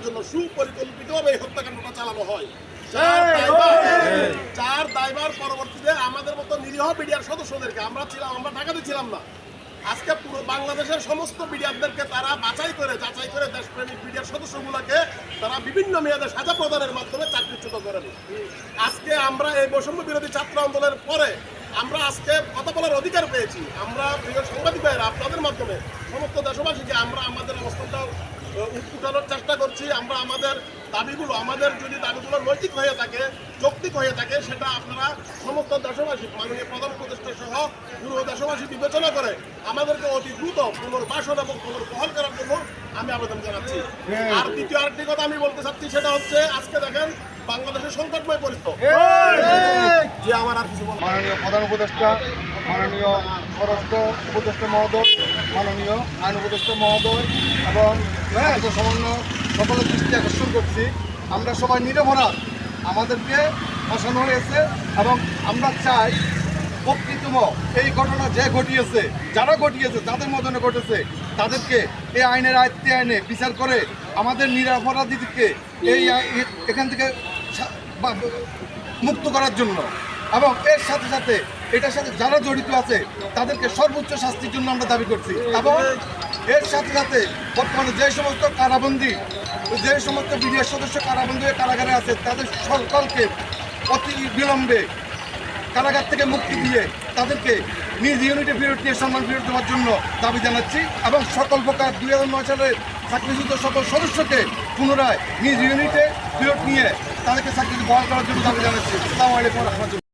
করার জন্য সুপরিকল্পিতভাবে এই হত্যাকাণ্ডটা চালানো হয়। যার দায়ভার। পরবর্তীতে আমাদের মতো নিরীহ মিডিয়ার সদস্যদেরকে আমরা ছিলাম আমরা ঢাকাতে ছিলাম না। আজকে পুরো বাংলাদেশের সমস্ত তারা বাছাই করে যাচাই করে দেশপ্রেমিক মিডিয়ার সদস্যগুলোকে তারা বিভিন্ন মেয়াদে সাজা প্রদানের মাধ্যমে চাকরিচ্যুত করেন। আজকে আমরা এই বৈষম্য বিরোধী ছাত্র আন্দোলনের পরে আমরা আজকে কথা বলার অধিকার পেয়েছি। আমরা প্রিয় সাংবাদিক আপনাদের মাধ্যমে সমস্ত দেশবাসীকে আমরা আমাদের অবস্থানটা উঠানোর চেষ্টা করছি আমরা আমাদের দাবিগুলো আমাদের যদি দাবিগুলো নৈতিক হয়ে থাকে যৌক্তিক হয়ে থাকে সেটা আপনারা সমস্ত দেশবাসী মাননীয় প্রধান উপদেষ্টা সহ পুরো দেশবাসী বিবেচনা করে আমাদেরকে অতি দ্রুত পুনর্বাসন এবং পুনর্বহল করার জন্য আমি আবেদন জানাচ্ছি। আর দ্বিতীয় আরেকটি কথা আমি বলতে চাচ্ছি সেটা হচ্ছে আজকে দেখেন বাংলাদেশের সংকটময় পরিস্থিতি। যে আমার আর কিছু মাননীয় প্রধান উপদেষ্টা, মাননীয় স্বরাষ্ট্র উপদেষ্টা মহোদয়, মাননীয় আইন উপদেষ্টা মহোদয় এবং সমন্বয় সকলের দৃষ্টি আকর্ষণ করছি। আমরা সবাই নিরপরাধ। আমাদেরকে ফাঁসানো হয়েছে এবং আমরা চাই প্রকৃতম এই ঘটনা যে ঘটিয়েছে, যারা ঘটিয়েছে, যাদের মতনে ঘটেছে, তাদেরকে এই আইনের আয়ত্তে আইনে বিচার করে আমাদের নিরাপরাধীদেরকে এই এখান থেকে মুক্ত করার জন্য। এবং এর সাথে সাথে এটার সাথে যারা জড়িত আছে, তাদেরকে সর্বোচ্চ শাস্তির জন্য আমরা দাবি করছি। এবং এর সাথে সাথে বর্তমানে যে সমস্ত কারাবন্দি, যে সমস্ত বিডিআর সদস্য কারাবন্দী কারাগারে আছে, তাদের সকলকে অতি বিলম্বে কারাগার থেকে মুক্তি দিয়ে তাদেরকে নিজ ইউনিটে ফেরত নিয়ে সম্মান ফেরত দেওয়ার জন্য দাবি জানাচ্ছি এবং সকল প্রকার দুই হাজার নয় সালের চাকরিচ্যুত সকল সদস্যকে পুনরায় নিজ ইউনিটে ফেরত নিয়ে তাদেরকে চাকরি বহাল করার জন্য দাবি জানাচ্ছি। আসসালামু আলাইকুম রহমতুল্লাহ।